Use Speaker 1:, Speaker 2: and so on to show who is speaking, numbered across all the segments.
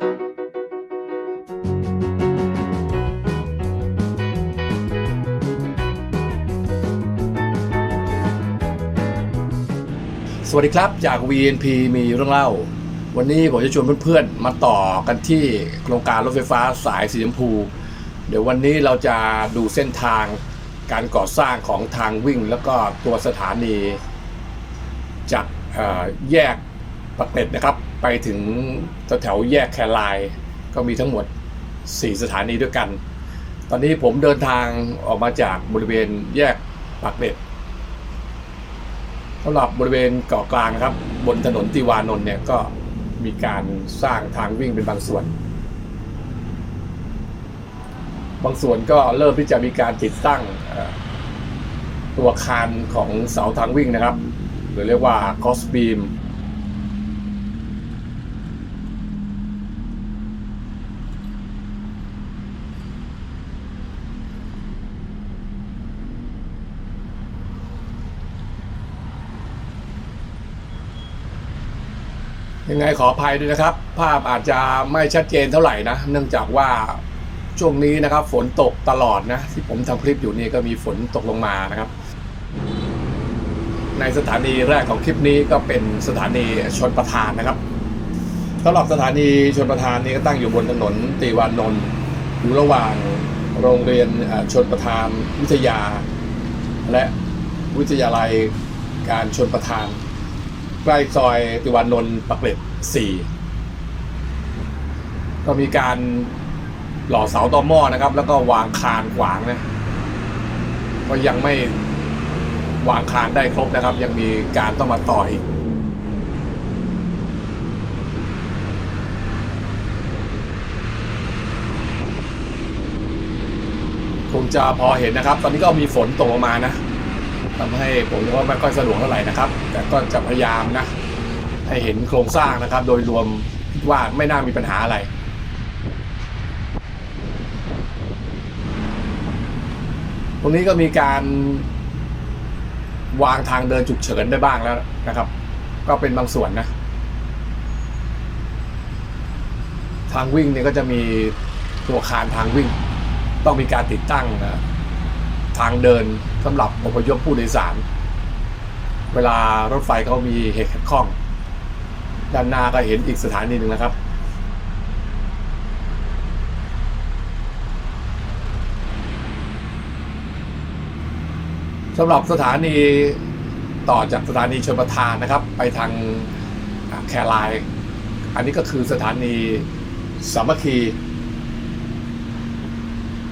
Speaker 1: สวัสดีครับ จาก VNP มีเรื่องเล่า วันนี้ผมจะชวนเพื่อนๆ มาต่อกันที่โครงการรถไฟฟ้าสายสีชมพู เดี๋ยววันนี้เราจะดูเส้นทางการก่อสร้างของทางวิ่ง แล้วก็ตัวสถานี จากแยก ปักเกร็ดนะครับ ไปถึงแถวแยกแคราย ก็มีทั้งหมด 4 สถานีด้วยกัน ตอนนี้ผมเดินทางออกมาจากบริเวณแยกปักเกร็ดสำหรับบริเวณเกาะกลางนะครับ บนถนนติวานนท์เนี่ยก็มีการสร้างทางวิ่งเป็นบางส่วน บางส่วนก็เริ่มที่จะมีการติดตั้งตัวคานของเสาทางวิ่งนะครับ หรือเรียกว่า cross beam ยังไงขออภัยด้วยนะครับ ภาพอาจจะไม่ชัดเจนเท่าไหร่นะ เนื่องจากว่าช่วงนี้นะครับ ฝนตกตลอดนะ ที่ผมทำคลิปอยู่นี่ก็มีฝนตกลงมานะครับ ในสถานีแรกของคลิปนี้ก็เป็นสถานีชนประทานนะครับสำหรับสถานีชนประทานนี้ก็ตั้งอยู่บนถนนติวานนท์อยู่ระหว่างโรงเรียนอ่อชนประทานวิทยา และวิทยาลัยการชนประทาน ใกล้ซอยติวานนท์ปักเกร็ด4ก็มีการหล่อเสาต่อหม้อนะครับ แล้วก็วางคานขวางนะก็ยังไม่วางคานได้ครบนะครับ ยังมีการต้องมาต่ออีกคงจะพอเห็นนะครับ ตอนนี้ก็มีฝนตกลงมานะ ทำให้ผมก็ไม่ค่อยสะดวกเท่าไหร่นะครับ แต่ก็จะพยายามนะ ให้เห็นโครงสร้างนะครับ โดยรวมคิดว่าไม่น่ามีปัญหาอะไรตรงนี้ก็มีการวางทางเดินฉุกเฉินได้บ้างแล้วนะครับ ก็เป็นบางส่วนนะ ทางวิ่งเนี่ยก็จะมีตัวคานทางวิ่ง ต้องมีการติดตั้งนะ ทางเดินสำหรับอพยพผู้โดยสาร เวลารถไฟเขามีเหตุขัดข้อง ด้านหน้าก็เห็นอีกสถานีหนึ่งนะครับสำหรับสถานีต่อจากสถานีชนประทานนะครับ ไปทางแคราย อันนี้ก็คือสถานีสามัคคี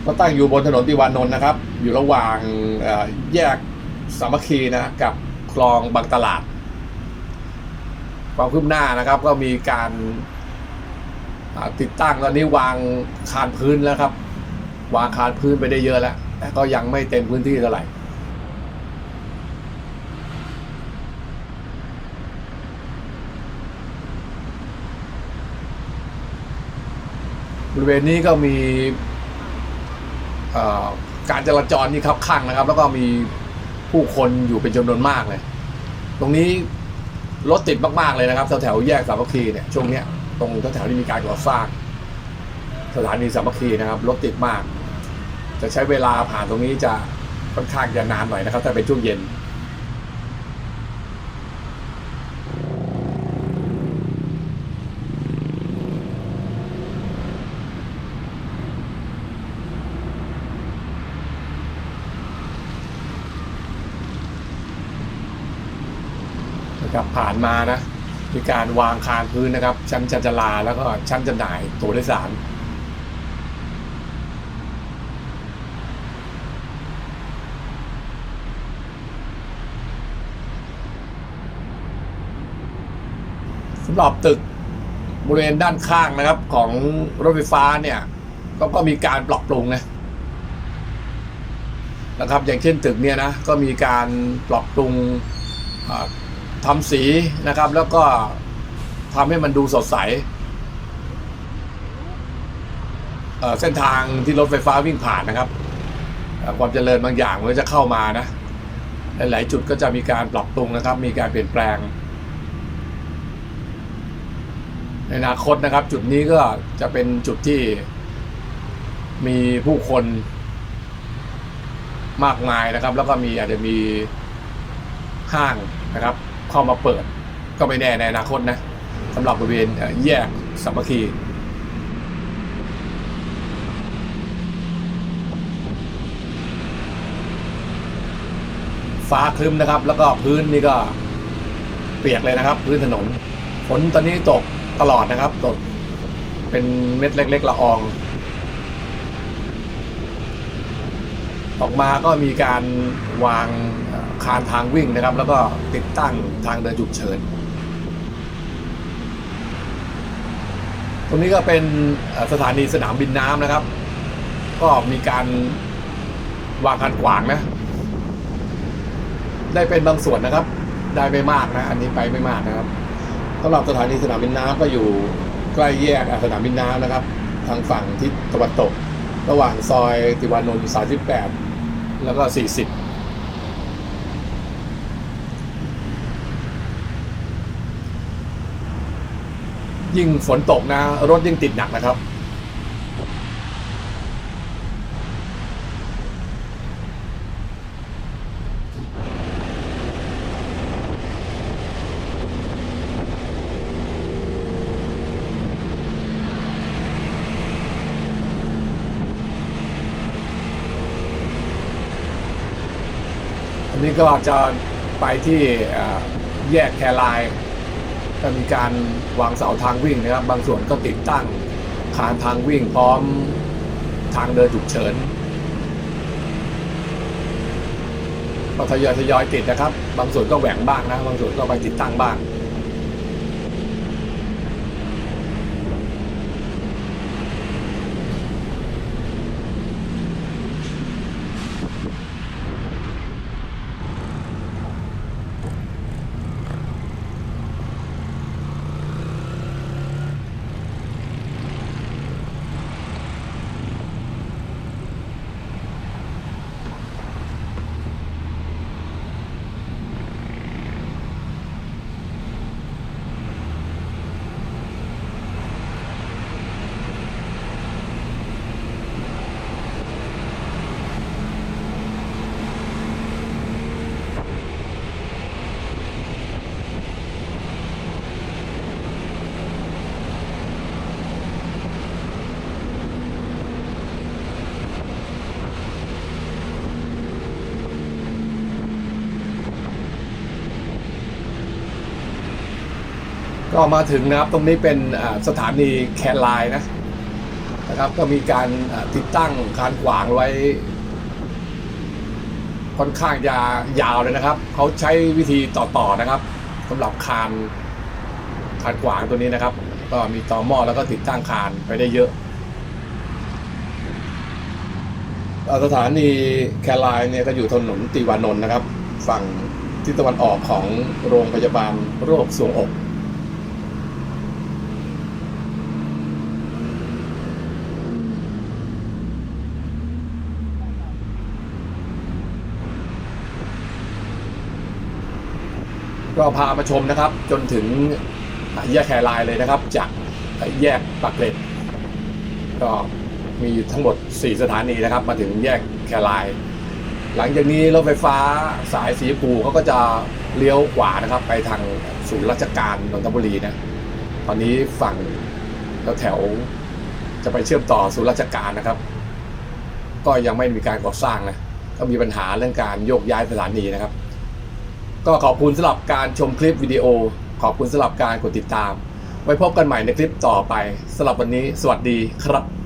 Speaker 1: ก็ตั้งอยู่บนถนนติวานนท์นะครับ อยู่ระหว่างแยกสามัคคีนะกับคลองบางตลาด ความคืบหน้านะครับก็มีการติดตั้งตอนนี้วางคานพื้นแล้วครับ วางคานพื้นไปได้เยอะแล้ว แต่ก็ยังไม่เต็มพื้นที่เท่าไหร่บริเวณนี้ก็มี การจราจรนี่ครับข้างนะครับ แล้วก็มีผู้คนอยู่เป็นจำนวนมากเลย ตรงนี้รถติดมากๆเลยนะครับแถวๆแยกสามัคคีเนี่ยช่วงเนี้ยตรงแถวๆที่มีการก่อสร้าง สถานีสามัคคีนะครับรถติดมาก จะใช้เวลาผ่านตรงนี้จะค่อนข้างจะนานหน่อยนะครับถ้าเป็นช่วงเย็น นะครับผ่านมานะมีการวางคานพื้นนะครับ ชั้นจันจลาแล้วก็ชั้นจำหน่ายตัวโดยสารสำหรับตึกบริเวณด้านข้างนะครับ ของรถไฟฟ้าเนี่ยก็ก็มีการปรับปรุงนะนะครับ อย่างเช่นตึกเนี่ยนะก็มีการปรับปรุง ทำสีนะครับ แล้วก็ทำให้มันดูสดใสเเส้นทางที่รถไฟฟ้าวิ่งผ่านนะครับ ความเจริญบางอย่างมันก็จะเข้ามานะ หลาย ๆ จุดก็จะมีการปรับปรุงนะครับ มีการเปลี่ยนแปลง ในอนาคตนะครับ จุดนี้ก็จะเป็นจุดที่มีผู้คนมากมายนะครับ แล้วก็มีอาจจะมีห้างนะครับ เข้ามาเปิด ก็ไม่แน่ในอนาคตนะสำหรับบริเวณแยกสามัคคีฟ้าครึ้มนะครับ แล้วก็พื้นนี่ก็เปียกเลยนะครับ พื้นถนนฝนตอนนี้ตกตลอดนะครับตกเป็นเม็ดเล็ก ๆ ละออง ออกมาก็มีการวางคานทางวิ่งนะครับ แล้วก็ติดตั้งทางเดินฉุกเฉิน ตรงนี้ก็เป็นสถานีสนามบินน้ำนะครับ ก็มีการวางคันขวางนะ ได้เป็นบางส่วนนะครับ ได้ไม่มากนะ อันนี้ไปไม่มากนะครับสำหรับสถานีสนามบินน้ำก็อยู่ใกล้แยกสนามบินน้ำนะครับ ทางฝั่งทิศตะวันตก ระหว่างซอยติวานนท์38 แล้วก็สี่สิบยิ่งฝนตกนะ รถยิ่งติดหนักนะครับ อันนี้ก็จะไปที่แยกแครายก็มีการวางเสาทางวิ่งนะครับ บางส่วนก็ติดตั้งคานทางวิ่งพร้อมทางเดินฉุกเฉินก็ทยอยทยอยติดนะครับ บางส่วนก็แหว่งบ้างนะ บางส่วนก็ไปติดตั้งบ้าง ก็มาถึงนะครับตรงนี้เป็นสถานีแครไลน์นะนะครับ ก็มีการติดตั้งคานขวางไว้ ค่อนข้างจะยาวเลยนะครับ เขาใช้วิธีต่อๆนะครับสำหรับคานคานขวางตัวนี้นะครับ ก็มีต่อหม้อแล้วก็ติดตั้งคานไปได้เยอะสถานีแครไลน์เนี่ยก็อยู่ถนนติวานนท์นะครับ ฝั่งทิศตะวันออกของโรงพยาบาลโรคสวงอก ก็พามาชมนะครับ จนถึงแยกแครายเลยนะครับ จากแยกปากเกร็ดก็มีทั้งหมด 4 สถานีนะครับ มาถึงแยกแคราย หลังจากนี้รถไฟฟ้าสายสีชมพูเขาก็จะเลี้ยวขวานะครับ ไปทางศูนย์ราชการนนทบุรีนะตอนนี้ฝั่งแถวจะไปเชื่อมต่อศูนย์ราชการนะครับ ก็ยังไม่มีการก่อสร้างนะก็มีปัญหาเรื่องการโยกย้ายสถานีนะครับ ก็ขอบคุณสำหรับการชมคลิปวิดีโอ ขอบคุณสำหรับการกดติดตาม ไว้พบกันใหม่ในคลิปต่อไปสำหรับวันนี้ สวัสดีครับ